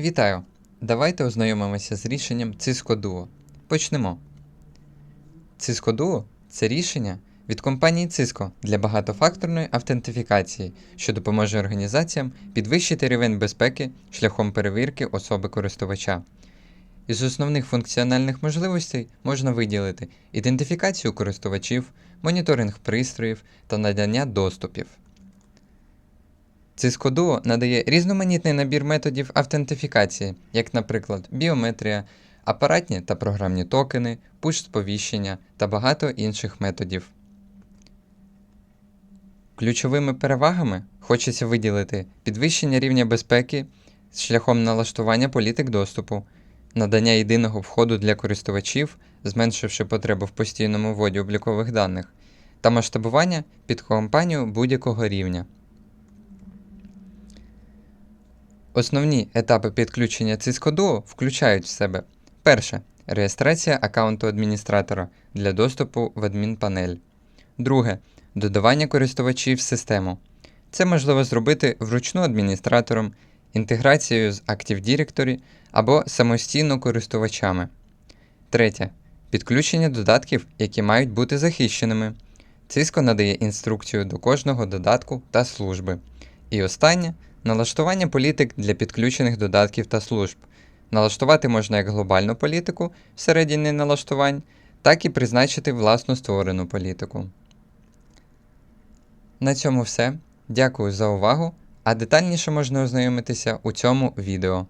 Вітаю! Давайте ознайомимося з рішенням Cisco Duo. Почнемо. Cisco Duo це рішення від компанії Cisco для багатофакторної автентифікації, що допоможе організаціям підвищити рівень безпеки шляхом перевірки особи користувача. Із основних функціональних можливостей можна виділити ідентифікацію користувачів, моніторинг пристроїв та надання доступів. Cisco Duo надає різноманітний набір методів автентифікації, як, наприклад, біометрія, апаратні та програмні токени, пуш-сповіщення та багато інших методів. Ключовими перевагами хочеться виділити підвищення рівня безпеки з шляхом налаштування політик доступу, надання єдиного входу для користувачів, зменшивши потребу в постійному вводі облікових даних, та масштабування під компанію будь-якого рівня. Основні етапи підключення Cisco включають в себе перше реєстрація аккаунту адміністратора для доступу в адмінпанель. Друге додавання користувачів в систему. Це можливо зробити вручну адміністратором, інтеграцією з Active Directory або самостійно користувачами. Третє підключення додатків, які мають бути захищеними. Cisco надає інструкцію до кожного додатку та служби. І останнє налаштування політик для підключених додатків та служб. Налаштувати можна як глобальну політику всередині налаштувань, так і призначити власну створену політику. На цьому все. Дякую за увагу, а детальніше можна ознайомитися у цьому відео.